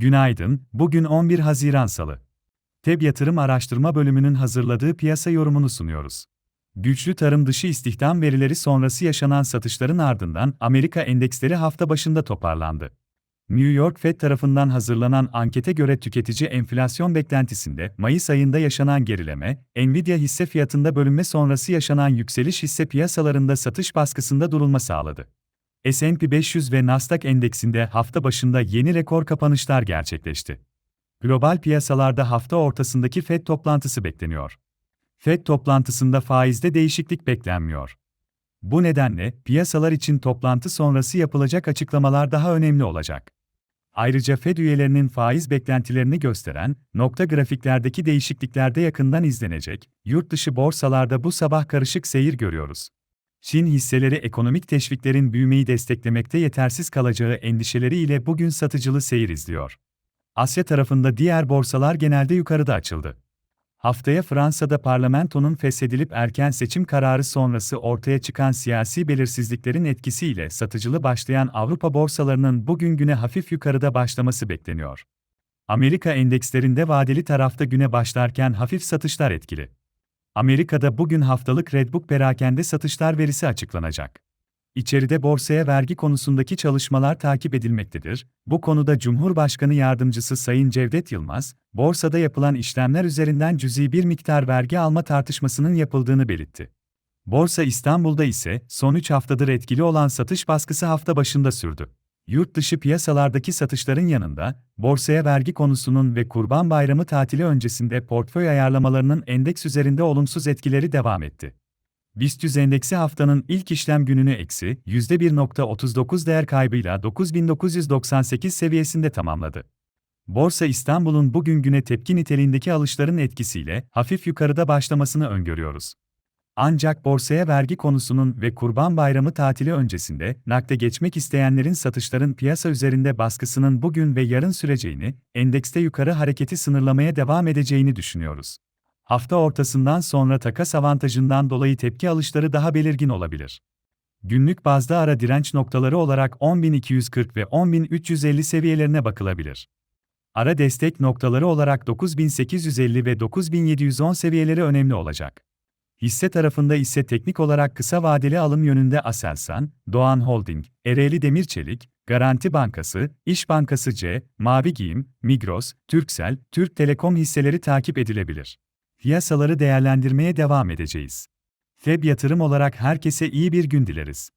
Günaydın, bugün 11 Haziran Salı. TEB Yatırım Araştırma Bölümünün hazırladığı piyasa yorumunu sunuyoruz. Güçlü tarım dışı istihdam verileri sonrası yaşanan satışların ardından Amerika endeksleri hafta başında toparlandı. New York Fed tarafından hazırlanan ankete göre tüketici enflasyon beklentisinde Mayıs ayında yaşanan gerileme, Nvidia hisse fiyatında bölünme sonrası yaşanan yükseliş hisse piyasalarında satış baskısında durulma sağladı. S&P 500 ve Nasdaq endeksinde hafta başında yeni rekor kapanışlar gerçekleşti. Global piyasalarda hafta ortasındaki Fed toplantısı bekleniyor. Fed toplantısında faizde değişiklik beklenmiyor. Bu nedenle piyasalar için toplantı sonrası yapılacak açıklamalar daha önemli olacak. Ayrıca Fed üyelerinin faiz beklentilerini gösteren nokta grafiklerdeki değişiklikler de yakından izlenecek. Yurt dışı borsalarda bu sabah karışık seyir görüyoruz. Çin hisseleri ekonomik teşviklerin büyümeyi desteklemekte yetersiz kalacağı endişeleriyle bugün satıcılı seyir izliyor. Asya tarafında diğer borsalar genelde yukarıda açıldı. Haftaya Fransa'da parlamentonun feshedilip erken seçim kararı sonrası ortaya çıkan siyasi belirsizliklerin etkisiyle satıcılı başlayan Avrupa borsalarının bugün güne hafif yukarıda başlaması bekleniyor. Amerika endekslerinde vadeli tarafta güne başlarken hafif satışlar etkili. Amerika'da bugün haftalık Redbook perakende satışlar verisi açıklanacak. İçeride borsaya vergi konusundaki çalışmalar takip edilmektedir. Bu konuda Cumhurbaşkanı Yardımcısı Sayın Cevdet Yılmaz, borsada yapılan işlemler üzerinden cüzi bir miktar vergi alma tartışmasının yapıldığını belirtti. Borsa İstanbul'da ise son 3 haftadır etkili olan satış baskısı hafta başında sürdü. Yurt dışı piyasalardaki satışların yanında, borsaya vergi konusunun ve Kurban Bayramı tatili öncesinde portföy ayarlamalarının endeks üzerinde olumsuz etkileri devam etti. BIST 100 endeksi haftanın ilk işlem gününü eksi %1.39 değer kaybıyla 9998 seviyesinde tamamladı. Borsa İstanbul'un bugün güne tepki niteliğindeki alışların etkisiyle hafif yukarıda başlamasını öngörüyoruz. Ancak borsaya vergi konusunun ve Kurban Bayramı tatili öncesinde nakde geçmek isteyenlerin satışların piyasa üzerinde baskısının bugün ve yarın süreceğini, endekste yukarı hareketi sınırlamaya devam edeceğini düşünüyoruz. Hafta ortasından sonra takas avantajından dolayı tepki alışları daha belirgin olabilir. Günlük bazda ara direnç noktaları olarak 10.240 ve 10.350 seviyelerine bakılabilir. Ara destek noktaları olarak 9850 ve 9710 seviyeleri önemli olacak. Hisse tarafında ise teknik olarak kısa vadeli alım yönünde Aselsan, Doğan Holding, Ereğli Demir Çelik, Garanti Bankası, İş Bankası C, Mavi Giyim, Migros, Türksel, Türk Telekom hisseleri takip edilebilir. Piyasaları değerlendirmeye devam edeceğiz. FEB yatırım olarak herkese iyi bir gün dileriz.